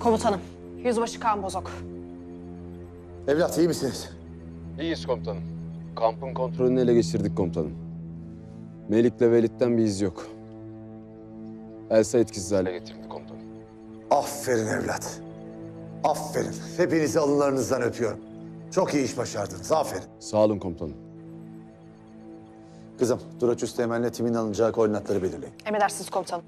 Komutanım, Yüzbaşı Kaan Bozok. Evlat iyi misiniz? İyiyiz komutanım. Kampın kontrolünü ele geçirdik komutanım. Melik'le Velid'den bir iz yok. Elsa etkisiz hale getirdi komutanım. Aferin evlat. Aferin. Hepinizi alınlarınızdan öpüyorum. Çok iyi iş başardınız. Aferin. Sağ olun komutanım. Kızım, Duraç Üsteğmen'le timin alınacağı koordinatları belirleyin. Emredersiniz komutanım.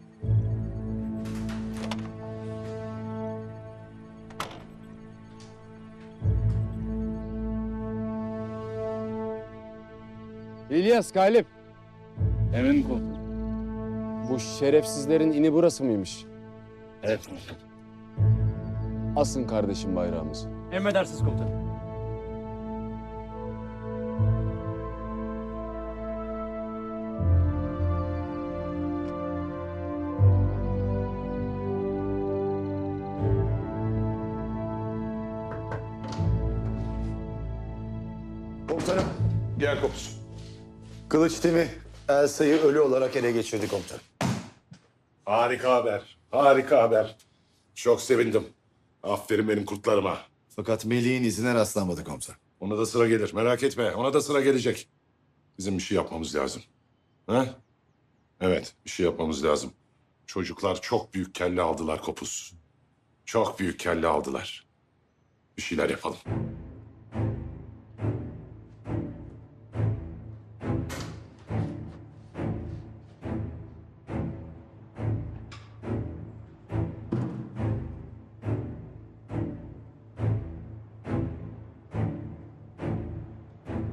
İlyas, Galip. Emin komutanım. Bu şerefsizlerin ini burası mıymış? Evet komutanım. Asın kardeşim bayrağımızı. Emredersiniz komutanım. Komutanım, Gel kopuz. Kılıç timi Elsa'yı ölü olarak ele geçirdi komutanım. Harika haber. Harika haber. Çok sevindim. Aferin benim kurtlarıma. Fakat Melih'in izine rastlanmadı komutanım. Ona da sıra gelir. Merak etme. Ona da sıra gelecek. Bizim bir şey yapmamız lazım. Ha? Evet, bir şey yapmamız lazım. Çocuklar çok büyük kelle aldılar kopuz. Çok büyük kelle aldılar. Bir şeyler yapalım.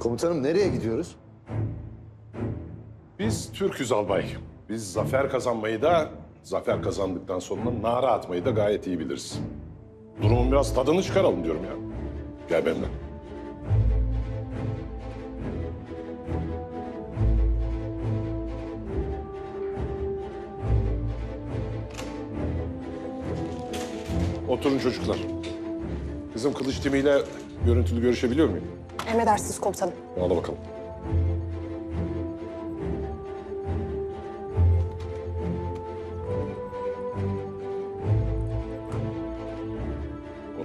Komutanım nereye gidiyoruz? Biz Türküz albay. Biz zafer kazanmayı da, zafer kazandıktan sonra nara atmayı da gayet iyi biliriz. Durumun biraz tadını çıkaralım diyorum ya. Gel benimle. Oturun çocuklar. Kızım kılıç timiyle görüntülü görüşebiliyor muyum? Emredersiniz komutanım. Al bakalım.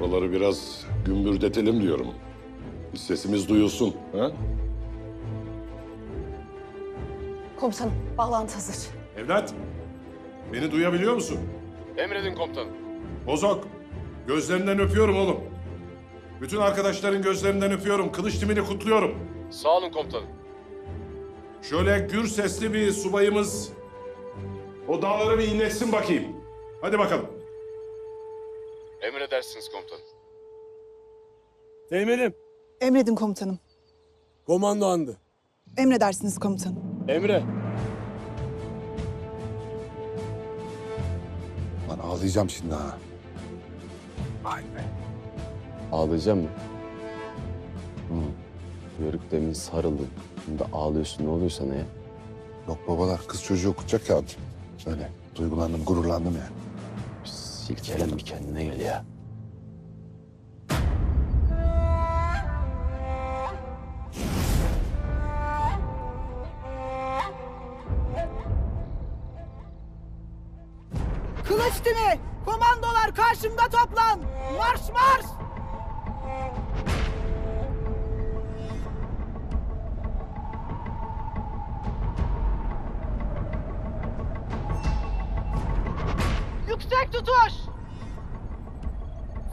Oraları biraz gümbürdetelim diyorum. Bir sesimiz duyulsun. Ha? Komutanım, bağlantı hazır. Evlat, beni duyabiliyor musun? Emredin komutanım. Bozok, gözlerinden öpüyorum oğlum. Bütün arkadaşların gözlerinden öpüyorum. Kılıç timini kutluyorum. Sağ olun komutanım. Şöyle gür sesli bir subayımız o dağları bir inletsin bakayım. Hadi bakalım. Emredersiniz komutanım. Teğmenim. Emredin komutanım. Komando andı. Emredersiniz komutanım. Emre. Lan ağlayacağım şimdi ha. Vay be. Ağlayacağım mı? Hı. Yörük demin sarıldın. Şimdi ağlıyorsun. Ne oluyor sana ya? Yok babalar kız çocuğu okutacak ya. Öyle duygulandım, gururlandım yani. Silkelen bir kendine gel ya. Kılıç timi! Komandolar karşımda toplan! Marş marş! Tutuş!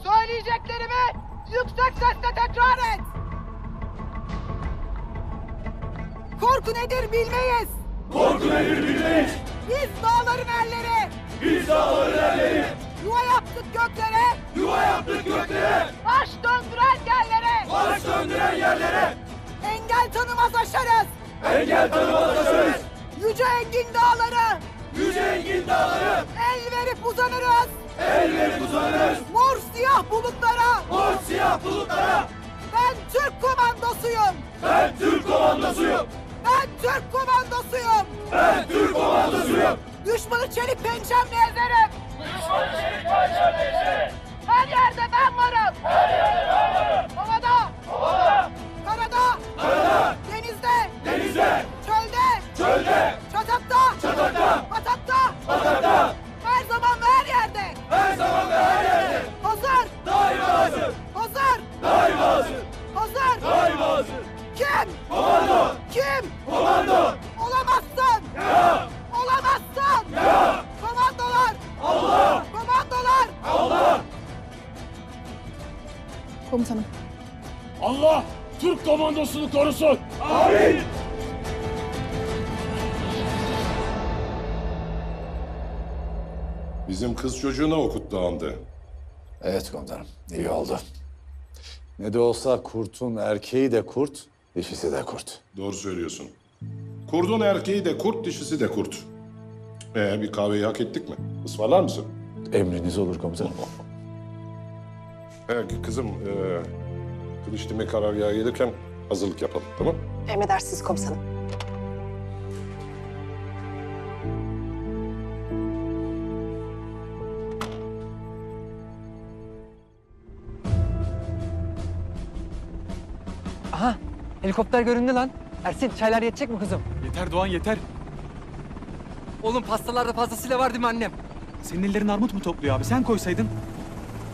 Söyleyeceklerimi yüksek sesle tekrar et! Korku nedir bilmeyiz! Korku nedir bilmeyiz. Biz dağların erleri! Biz dağların erleri. Yuva yaptık göklere! Yuva yaptık göklere. Baş döndüren yerlere! Baş döndüren yerlere. Engel tanımaz aşarız! Engel tanımaz aşarız. Yüce engin dağları! Yüce engin dağları. El verip uzanırız! El verip uzanırız. Mor siyah bulutlara! Mor siyah bulutlara. Ben Türk komandosuyum! Ben Türk komandosuyum. Ben Türk komandosuyum! Ben Türk komandosuyum. Düşmanı çelik pençemle ezerim! Düşmanı çelik parçalarla ezerim. Her yerde ben varım! Her yerde ben varım. Havada! Havada, Karada! karada, Denizde! denizde, Daymazı! Hazır! Daymazı! Kim? Komando! Kim? Komando! Olamazsın! Ya! Olamazsın! Ya! Komandolar! Allah! Komandolar! Allah! Komutanım. Allah Türk komandosunu korusun! Amin! Bizim kız çocuğuna okuttu andı. Evet komutanım, iyi oldu. Ne de olsa kurtun erkeği de kurt, dişisi de kurt. Doğru söylüyorsun. Kurdun erkeği de kurt, dişisi de kurt. Ee, bir kahveyi hak ettik mi? Ismarlar mısın? Emriniz olur komutanım. Ee, kızım, ee, Kılıçdemir karargaha gelirken hazırlık yapalım, tamam Emredersiniz komutanım. Helikopter göründü lan. Ersin çaylar yetecek mi kızım? Yeter Doğan yeter. Oğlum pastalarda fazlasıyla var değil mi annem? Senin ellerin armut mu topluyor abi? Sen koysaydın.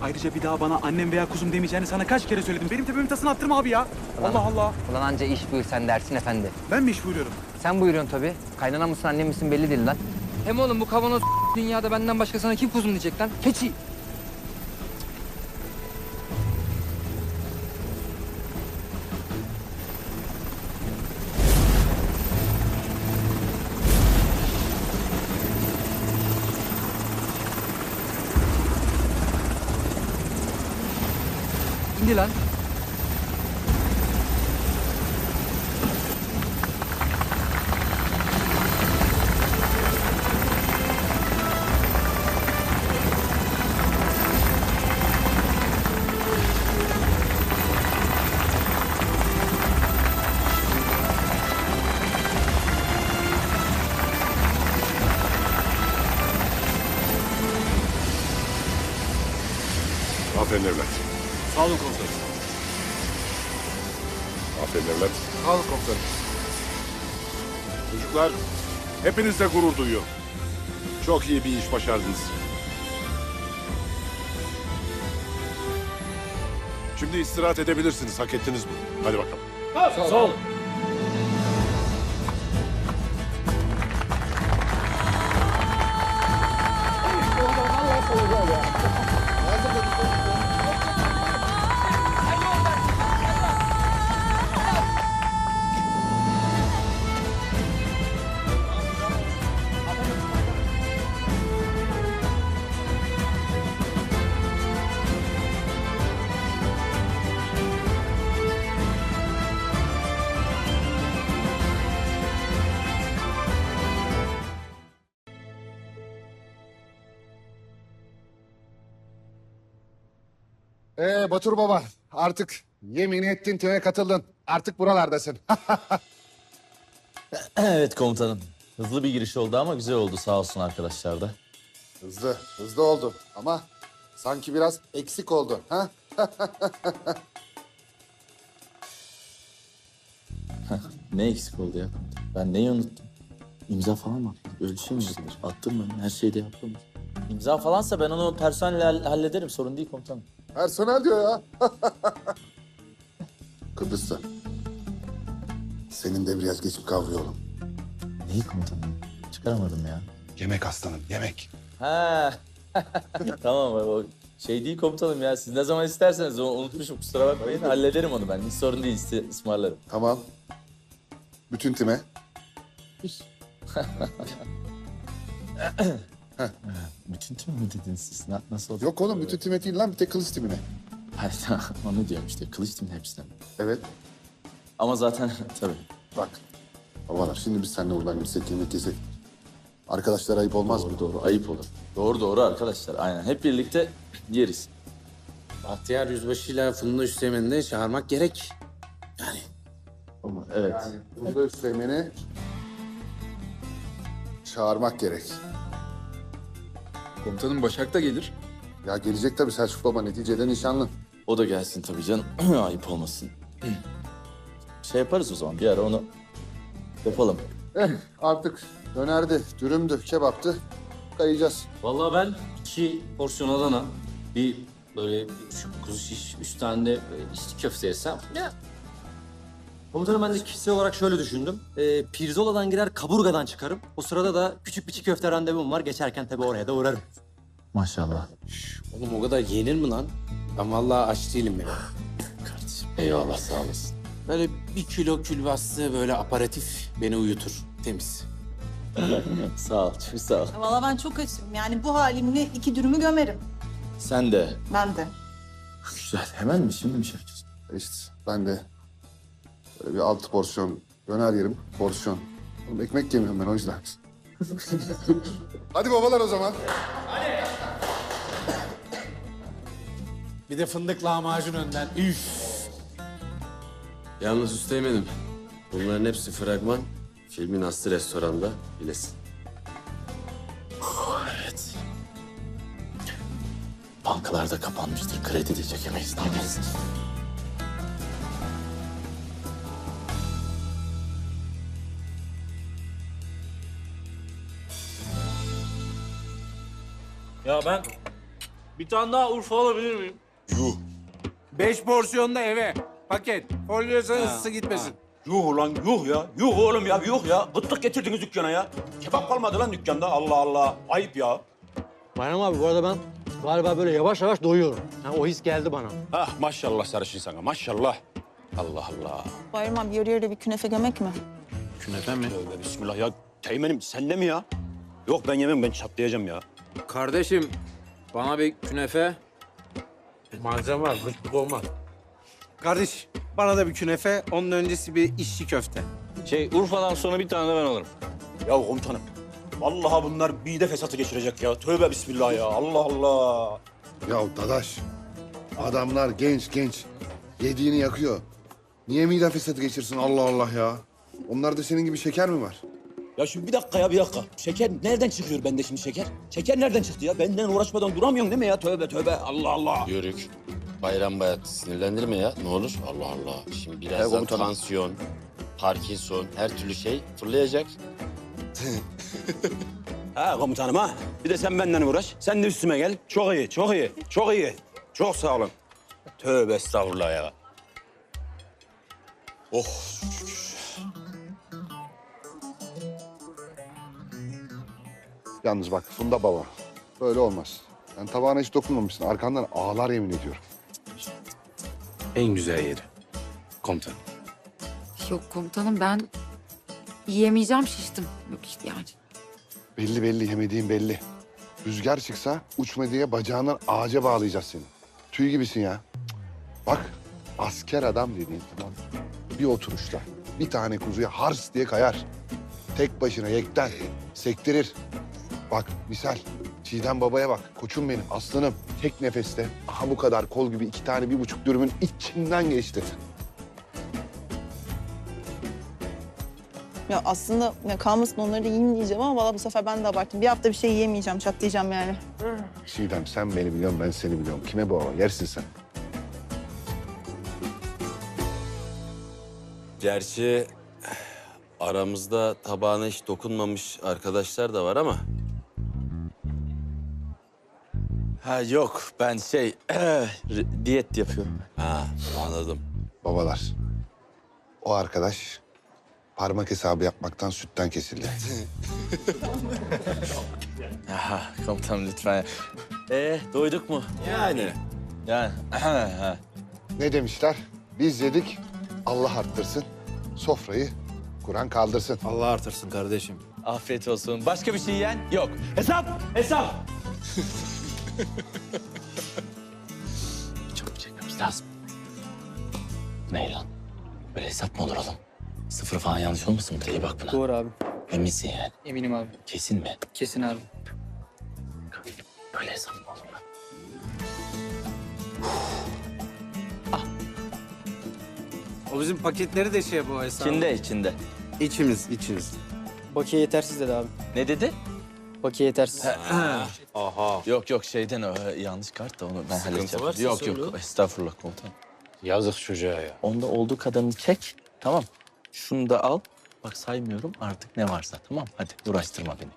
Ayrıca bir daha bana annem veya kuzum demeyeceğini sana kaç kere söyledim. Benim tepemin tasını attırma abi ya. Allah Allah. Ulan anca iş buyur sen dersin efendi. Ben mi iş buyuruyorum? Sen buyuruyorsun tabii. Kaynana mısın annem misin belli değil lan. Hem oğlum bu kavanoz dünyada benden başka sana kim kuzum diyecek lan? Keçi. Aferin evlat. Sağ olun komutanım. Aferin evlat. Sağ olun komutanım. Çocuklar, hepinizle gurur duyuyorum. Çok iyi bir iş başardınız. Şimdi istirahat edebilirsiniz. Hak ettiniz bunu. Hadi bakalım. Sol. Ee Batur Baba artık yemin ettin tüye katıldın. Artık buralardasın. Evet komutanım. Hızlı bir giriş oldu ama güzel oldu sağ olsun arkadaşlar da. hızlı, hızlı oldu ama sanki biraz eksik oldu. Ha? Ne eksik oldu ya? Ben neyi unuttum? İmza falan mı yapılır? Attım ben. Her şeyde yaptım. İmza falansa ben onu personelle hall- hallederim. Sorun değil komutanım. Personel diyor ya. Kıbrıs'ta. Senin de biraz geçip kavruyor oğlum. Neyi komutanım? Çıkaramadım ya. Yemek aslanım, yemek. Ha. tamam o şey değil komutanım ya. Siz ne zaman isterseniz onu unutmuşum kusura bakmayın. Hallederim onu ben. Hiç sorun değil. Size ısmarlarım. Tamam. Bütün time. Bütün tüm mü dediniz siz? Na- Nasıl oldu? Yok oğlum bütün time değil lan bir tek kılıç timine. Hayır tamam, onu diyorum işte. Kılıç timli hepsinden. Evet. Ama zaten tabii. Bak. Babalar şimdi biz seninle buradan gitsek yemek yesek. Arkadaşlar ayıp olmaz mı? Doğru ayıp olur. Doğru doğru arkadaşlar aynen hep birlikte yeriz. Bahtiyar Yüzbaşı'yla Funda Üsteğmen'i de çağırmak gerek. Evet. Bunda Üsteğmen'i çağırmak gerek. Komutanım Başak da gelir. Ya gelecek tabii Selçuk Baba neticede nişanlın. O da gelsin tabii canım. ayıp olmasın. şey yaparız o zaman bir ara onu yapalım. Eh artık dönerdi, dürümdü, kebaptı. Kayacağız. Vallahi ben iki porsiyon Adana, bir böyle buçuk kuzu şiş, üç tane de böyle içli köfte yesem. Ya. Komutanım ben de kişisel olarak şöyle düşündüm. Ee, Pirzola'dan girer kaburgadan çıkarım. O sırada da küçük bir çiğ köfte randevum var. Geçerken tabii oraya da uğrarım. Maşallah. Oğlum o kadar yenir mi lan? Ben vallahi aç değilim ya. Eyvallah sağ olasın. Böyle bir kilo külbastı böyle aparatif beni uyutur. Temiz. sağ ol, çok sağ ol. Valla ben çok açım. Yani bu halimle iki dürümü gömerim. Sen de. Ben de. Güzel. Hemen mi? Şimdi mi şey yapacağız? İşte ben de böyle bir altı porsiyon döner yerim. Porsiyon. Oğlum ekmek yemiyorum ben o yüzden. Hadi babalar o zaman. Bir de fındık lahmacun önden. Üf. Yalnız üsteğmenim. Bunların hepsi fragman. Filmin aslı restoranda bilesin. Evet. Bankalar da kapanmıştır. Kredi de çekemeyiz. Ne yapacağız? Ya ben bir tane daha Urfa alabilir miyim? Beş porsiyon da eve. Paket. Folyosan ısısı gitmesin. Yuh ulan yuh ya. Yuh oğlum ya yuh ya. Gıtlık getirdiniz dükkana ya. Kebap kalmadı lan dükkanda. Allah Allah. Ayıp ya. Bayram abi bu arada ben galiba böyle yavaş yavaş doyuyorum. Ha, o his geldi bana. Ah maşallah sarışın sana maşallah. Allah Allah. Bayram abi yarı yarıya bir künefe gömek mi? Künefe mi? Tövbe bismillah ya. Teğmenim sen de mi ya? Yok ben yemem ben çatlayacağım ya. Kardeşim bana bir künefe. Malzeme var. Gırtlık olmaz. Kardeş bana da bir künefe. Onun öncesi bir işçi köfte. Şey Urfa'dan sonra bir tane de ben alırım. Ya komutanım. Vallahi bunlar mide fesatı geçirecek ya. Tövbe bismillah ya. Allah Allah. Ya Dadaş, adamlar genç genç. Yediğini yakıyor. Niye mide fesatı geçirsin Allah Allah ya? Onlarda senin gibi şeker mi var? Ya şimdi bir dakika ya bir dakika. Şeker nereden çıkıyor bende şimdi şeker? Şeker nereden çıktı ya? Benden uğraşmadan duramıyorsun değil mi ya? Tövbe tövbe. Allah Allah. Yörük. Bayram bayat sinirlendirme ya ne olur. Allah Allah. Şimdi birazdan komutanım. tansiyon, Parkinson, her türlü şey fırlayacak. Ha komutanım ha. Bir de sen benden uğraş. Sen de üstüme gel. Çok iyi, çok iyi, çok iyi. Çok sağ olun. Tövbe estağfurullah ya. Oh. Yalnız bak Funda baba, böyle olmaz. Sen tabağına hiç dokunmamışsın. Arkandan ağlar yemin ediyorum. En güzel yeri. Komutanım. Yok komutanım ben yiyemeyeceğim şiştim. Yok işte yani. Belli belli yemediğin belli. Rüzgar çıksa uçma diye bacağından ağaca bağlayacağız seni. Tüy gibisin ya. Cık. Bak asker adam dediğin zaman bir oturuşta bir tane kuzuya hars diye kayar. Tek başına yekten sektirir. Bak misal Çiğdem babaya bak. Koçum benim aslanım. Tek nefeste aha bu kadar kol gibi iki tane bir buçuk dürümün içinden geçti. Ya aslında ya kalmasın onları da yiyeyim diyeceğim ama valla bu sefer ben de abarttım. Bir hafta bir şey yiyemeyeceğim, çatlayacağım yani. Çiğdem sen beni biliyorsun ben seni biliyorum. Kime bu hava? Yersin sen. Gerçi aramızda tabağına hiç dokunmamış arkadaşlar da var ama Ha yok ben şey diyet yapıyorum. ha anladım. Babalar. O arkadaş parmak hesabı yapmaktan sütten kesildi. Aha komutanım lütfen. Ee doyduk mu? Yani Yani. ha. ne demişler? Biz yedik, Allah arttırsın. Sofrayı Kur'an kaldırsın. Allah artırsın kardeşim. Afiyet olsun. Başka bir şey yiyen yok. Hesap, hesap. Çok çekmemiz lazım. Ne lan? Böyle hesap mı olur oğlum? Sıfır falan yanlış olmasın bir de iyi bak buna. Doğru abi. Eminsin yani. Eminim abi. Kesin mi? Kesin abi. Böyle hesap mı olur lan? O bizim paketleri de şey bu hesabı. İçinde içinde. İçimiz, içimiz. Bakiye yetersiz dedi abi. Ne dedi? Bakiye yetersiz. Aha. Yok yok şeyden o e, yanlış kart da onu ben halledeceğim. varsa Yok söyle. yok estağfurullah komutanım. Yazık çocuğa ya. Onda olduğu kadarını çek. Tamam. Şunu da al. Bak saymıyorum artık ne varsa tamam Hadi uğraştırma beni.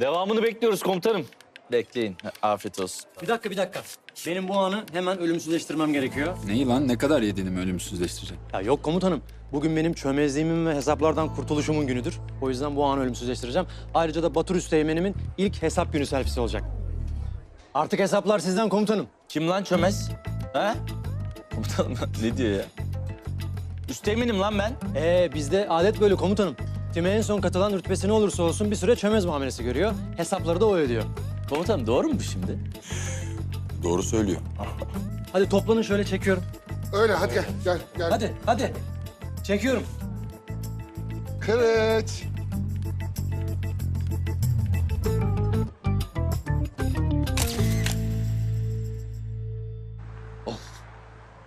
Devamını bekliyoruz komutanım. Bekleyin. Afiyet olsun. Bir dakika bir dakika. Benim bu anı hemen ölümsüzleştirmem gerekiyor. Neyi lan? Ne kadar yediğini mi ölümsüzleştirecek? Ya yok komutanım. Bugün benim çömezliğimin ve hesaplardan kurtuluşumun günüdür. O yüzden bu anı ölümsüzleştireceğim. Ayrıca da Batur Üsteğmen'imin ilk hesap günü selfisi olacak. Artık hesaplar sizden komutanım. Kim lan çömez? Ha? Komutanım ne diyor ya? Üsteminim lan ben. Ee bizde adet böyle komutanım. Time en son katılan rütbesi ne olursa olsun bir süre çömez muamelesi görüyor. Hesapları da o ödüyor. Komutanım doğru mu bu şimdi? Doğru söylüyor. Hadi toplanın şöyle çekiyorum. Öyle hadi gel gel gel. Hadi hadi. Çekiyorum. Kılıç.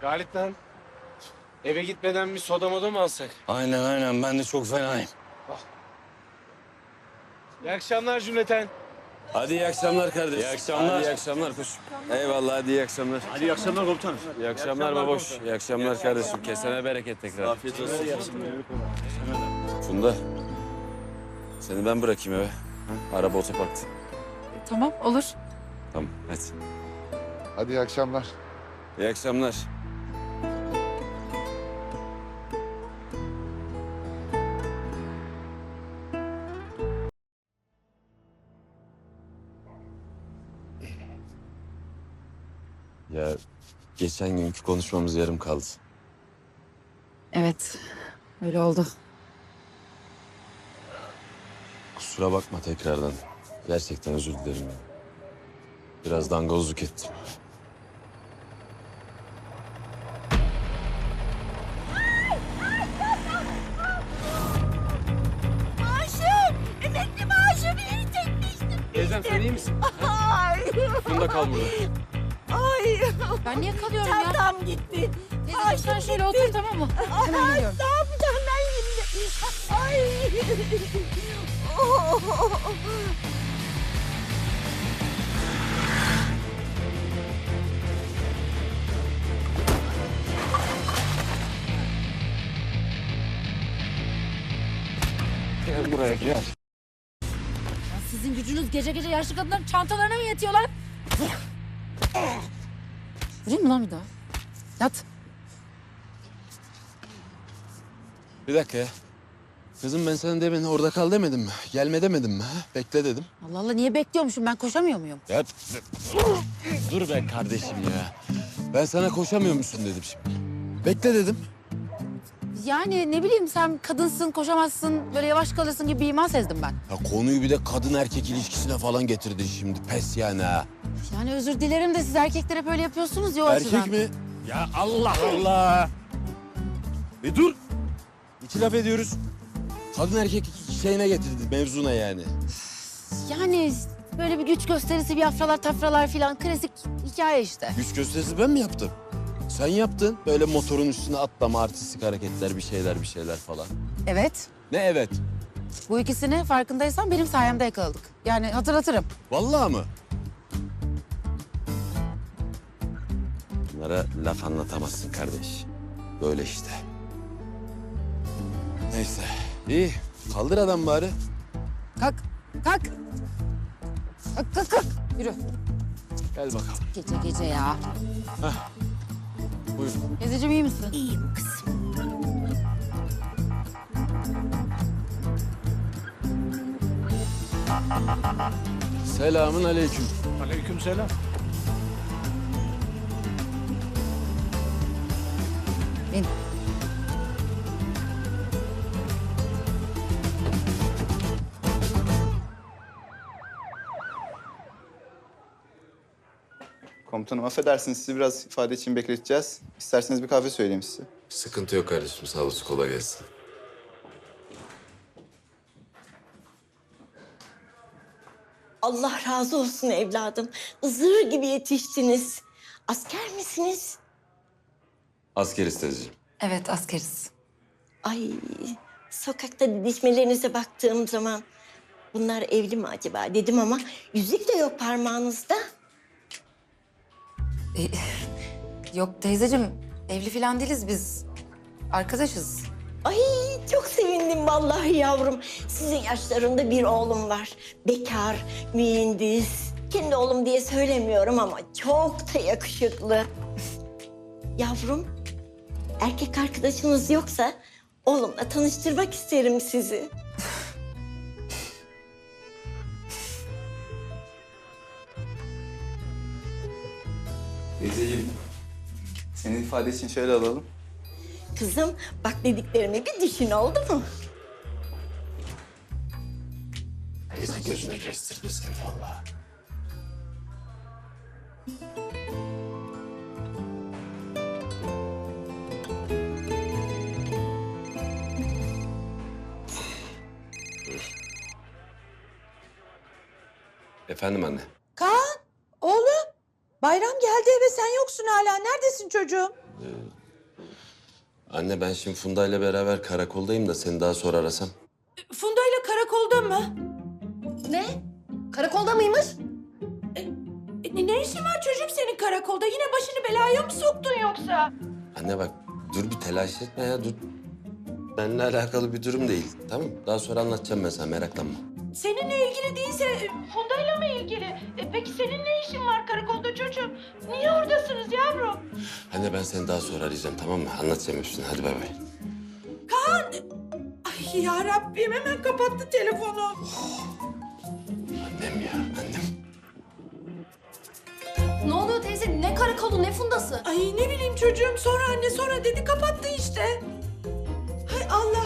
Galip lan. Eve gitmeden bir soda moda mı alsak? Aynen aynen ben de çok fenayım. İyi akşamlar cümleten. Hadi iyi akşamlar kardeş. İyi akşamlar. Hadi iyi akşamlar koş. Eyvallah hadi iyi akşamlar. Hadi iyi akşamlar komutanım. İyi akşamlar baboş. İyi akşamlar kardeşim. Kesene bereket tekrar. Afiyet olsun. Funda. Seni ben bırakayım eve. Ha? Araba otoparkta. Tamam olur. Tamam hadi. Hadi iyi akşamlar. İyi akşamlar. Geçen günkü konuşmamız yarım kaldı. Evet öyle oldu. Kusura bakma tekrardan. Gerçekten özür dilerim. Biraz dangozluk ettim. Maaşım! Emekli maaşımı yeni çekmiştim. Teyzem sen iyi misin? Ay! Funda kal burada. Ay! Ben niye kalıyorum ya? Çantam gitti. Teyzeciğim sen şöyle otur tamam mı? Hemen Ay, geliyorum. ne yapacağım ben şimdi? Ay! Oh! Gel buraya gel. Sizin gücünüz gece gece yaşlı kadınların çantalarına mı yetiyor lan? Vurayım mı lan bir daha? Yat. Bir dakika ya. Kızım ben sana demin orada kal demedim mi? Gelme demedim mi? Ha? Bekle dedim. Allah Allah niye bekliyormuşum ben koşamıyor muyum? Ya dur be kardeşim ya. Ben sana koşamıyor musun dedim şimdi. Bekle dedim. Yani ne bileyim sen kadınsın koşamazsın böyle yavaş kalırsın gibi bir iman sezdim ben. Ya konuyu bir de kadın erkek ilişkisine falan getirdin şimdi. Pes yani ha. Yani özür dilerim de siz erkekler hep öyle yapıyorsunuz ya o açıdan. Erkek mi? Ya Allah Allah. Bir dur. İki laf ediyoruz. Kadın erkek şeyine getirdi mevzuna yani. Yani böyle bir güç gösterisi bir afralar tafralar filan klasik hikaye işte. Güç gösterisi ben mi yaptım? Sen yaptın. Böyle motorun üstüne atlama, artistik hareketler, bir şeyler bir şeyler falan. Evet Ne evet? bu ikisini farkındaysan benim sayemde yakaladık. Yani hatırlatırım. Vallahi mı? Bunlara laf anlatamazsın kardeş. Böyle işte. Neyse. İyi. Kaldır adam bari. Kalk kalk. Kalk kalk kalk. Yürü. Gel bakalım. Gece gece ya. Buyur. Teyzeciğim iyi misin? İyiyim kızım. Selamın aleyküm. Aleykümselam. Bin. Komutanım affedersiniz sizi biraz ifade için bekleteceğiz. İsterseniz bir kahve söyleyeyim size. Sıkıntı yok kardeşim. Sağ olasın. Kolay gelsin. Allah razı olsun evladım. Zır gibi yetiştiniz. Asker misiniz? Asker isteyeceğim. Evet askeriz. Ay sokakta didişmelerinize baktığım zaman bunlar evli mi acaba dedim ama yüzük de yok parmağınızda. E, yok teyzeciğim evli filan değiliz biz. Arkadaşız. Ay çok sevindim vallahi yavrum. Sizin yaşlarında bir oğlum var. Bekar, mühendis. Kendi oğlum diye söylemiyorum ama çok da yakışıklı. Yavrum, erkek arkadaşınız yoksa oğlumla tanıştırmak isterim sizi. Teyzeciğim, Senin ifade için şöyle alalım. Kızım bak dediklerimi bir düşün oldu mu? Teyze gözüne kestirdi seni vallahi. Efendim anne. Kaan, oğlum. Bayram geldi eve sen yoksun hala. Neredesin çocuğum? Anne ben şimdi Funda ile beraber karakoldayım da seni daha sonra arasam. Funda ile karakolda mı? Ne? Karakolda mıymış? E, ne işin var çocuğum senin karakolda? Yine başını belaya mı soktun yoksa? Anne bak dur bir telaş etme ya dur. Benimle alakalı bir durum değil tamam? Daha sonra anlatacağım ben sana meraklanma. Seninle ilgili değilse e, Funda ile mi ilgili? E, peki senin ne işin var karakolda çocuğum? Niye oradasınız yavrum? Anne ben seni daha sonra arayacağım tamam mı? Anlatacağım hepsini hadi bay bay. Kaan! Ay ya Rabbim hemen kapattı telefonu. Annem ya annem. Ne oluyor teyze? Ne karakolu ne fundası? Ay ne bileyim çocuğum sonra anne sonra dedi kapattı işte. Hay Allah.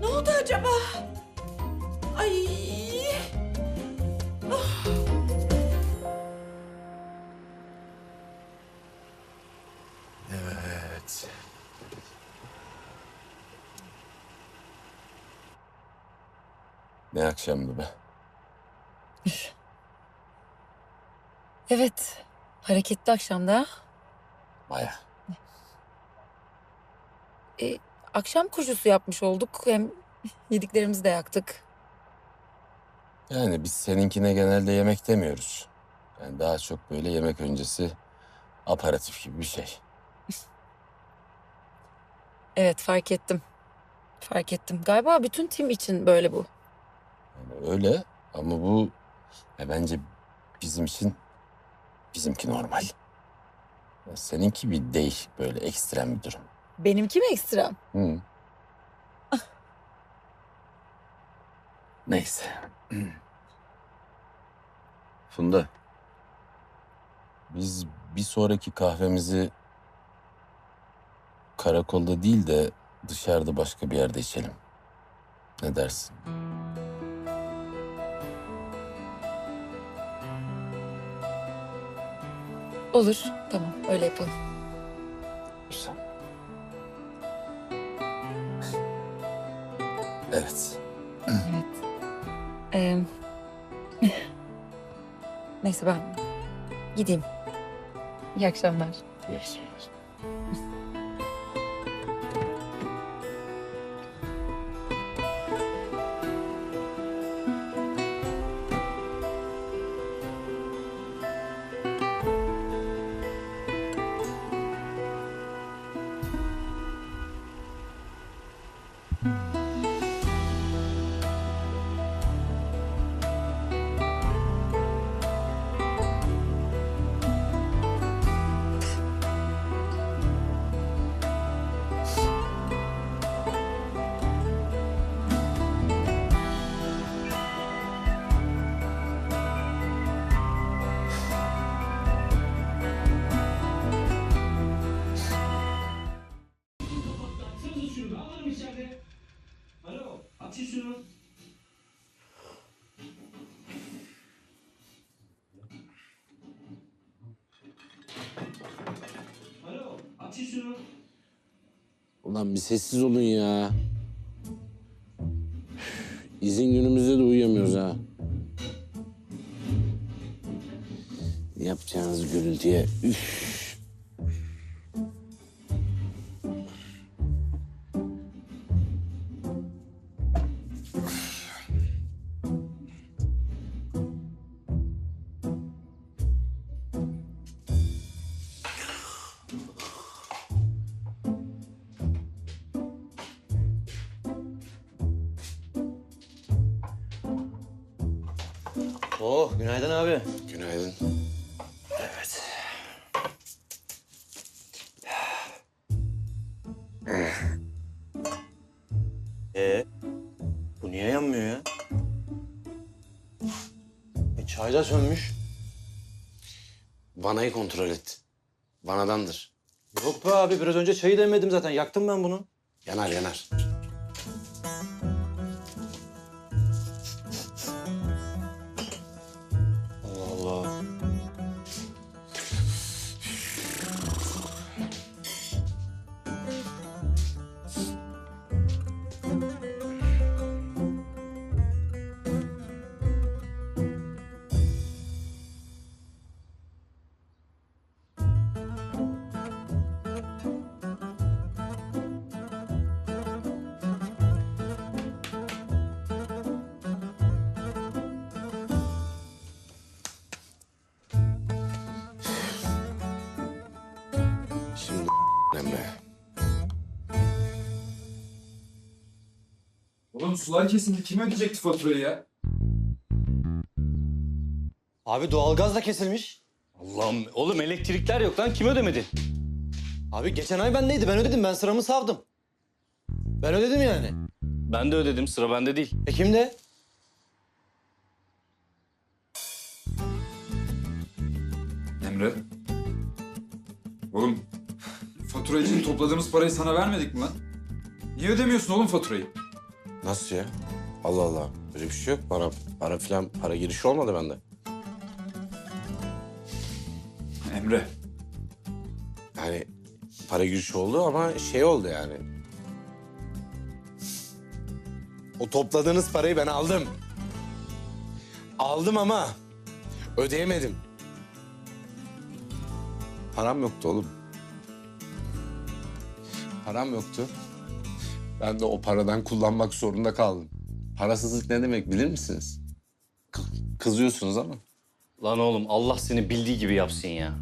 Ne oldu acaba? Ay. Ah. Evet. Ne akşamdı be? Evet. Hareketli akşamda. Baya. E, akşam koşusu yapmış olduk. Hem yediklerimizi de yaktık. Yani biz seninkine genelde yemek demiyoruz. Yani daha çok böyle yemek öncesi aparatif gibi bir şey. Evet fark ettim. Fark ettim. Galiba bütün tim için böyle bu. Yani öyle ama bu ya bence bizim için bizimki normal. Ya seninki bir değişik böyle ekstrem bir durum. Benimki mi ekstrem? Hı. Neyse. Funda. Biz bir sonraki kahvemizi karakolda değil de dışarıda başka bir yerde içelim. Ne dersin? Olur. Tamam öyle yapalım. Güzel. Evet. Ee, neyse ben gideyim. İyi akşamlar. İyi akşamlar. Ulan bir sessiz olun ya. İzin günümüzde de uyuyamıyoruz ha. Yapacağınız gürültüye üf. Oh günaydın abi. Günaydın. Evet. Ee, bu niye yanmıyor ya? E, çay da sönmüş. Vanayı kontrol et. Vanadandır. Yok be abi biraz önce çayı demedim zaten. Yaktım ben bunu. Yanar yanar. Sular kesildi. Kim ödeyecekti faturayı ya? Abi doğalgaz da kesilmiş. Allah'ım oğlum elektrikler yok lan kim ödemedi? Abi geçen ay bendeydi. Ben ödedim. Ben sıramı savdım. Ben ödedim yani. Ben de ödedim sıra bende değil. E kimde? Emre. Oğlum fatura için topladığımız parayı sana vermedik mi lan? Niye ödemiyorsun oğlum faturayı? Nasıl ya? Allah Allah. Böyle bir şey yok. Para, para filan, para girişi olmadı bende. Emre. Yani para girişi oldu ama şey oldu yani. O topladığınız parayı ben aldım. Aldım ama ödeyemedim. Param yoktu oğlum. Param yoktu. Ben de o paradan kullanmak zorunda kaldım. Parasızlık ne demek bilir misiniz? Kı- kızıyorsunuz ama. Lan oğlum Allah seni bildiği gibi yapsın ya.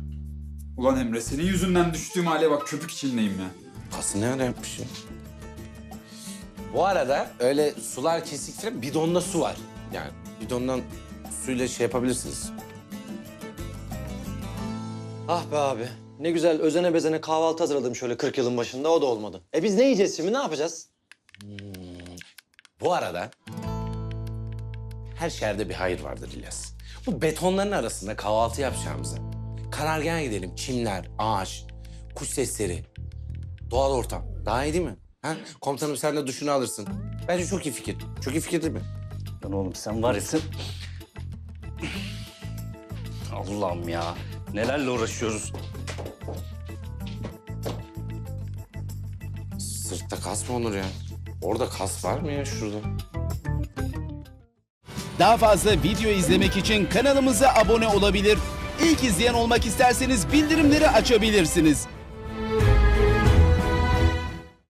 Ulan Emre senin yüzünden düştüğüm hale bak köpük içindeyim ya. Aslı ne ara yapmış ya? Bu arada öyle sular kesik falan bidonda su var. Yani bidondan suyla şey yapabilirsiniz. Ah be abi. Ne güzel özene bezene kahvaltı hazırladım şöyle 40 yılın başında. O da olmadı. E biz ne yiyeceğiz şimdi? Ne yapacağız? Bu arada her şerde bir hayır vardır İlyas. Bu betonların arasında kahvaltı yapacağımıza karargaha gidelim. Çimler, ağaç, kuş sesleri, doğal ortam. Daha iyi değil mi? Ha? Komutanım sen de duşunu alırsın. Bence çok iyi fikir. Çok iyi fikir değil mi? Lan oğlum sen var sen... Allah'ım ya. Nelerle uğraşıyoruz. Sırtta kas mı olur ya? Orada kas var mı ya şurada? Daha fazla video izlemek için kanalımıza abone olabilir. İlk izleyen olmak isterseniz bildirimleri açabilirsiniz.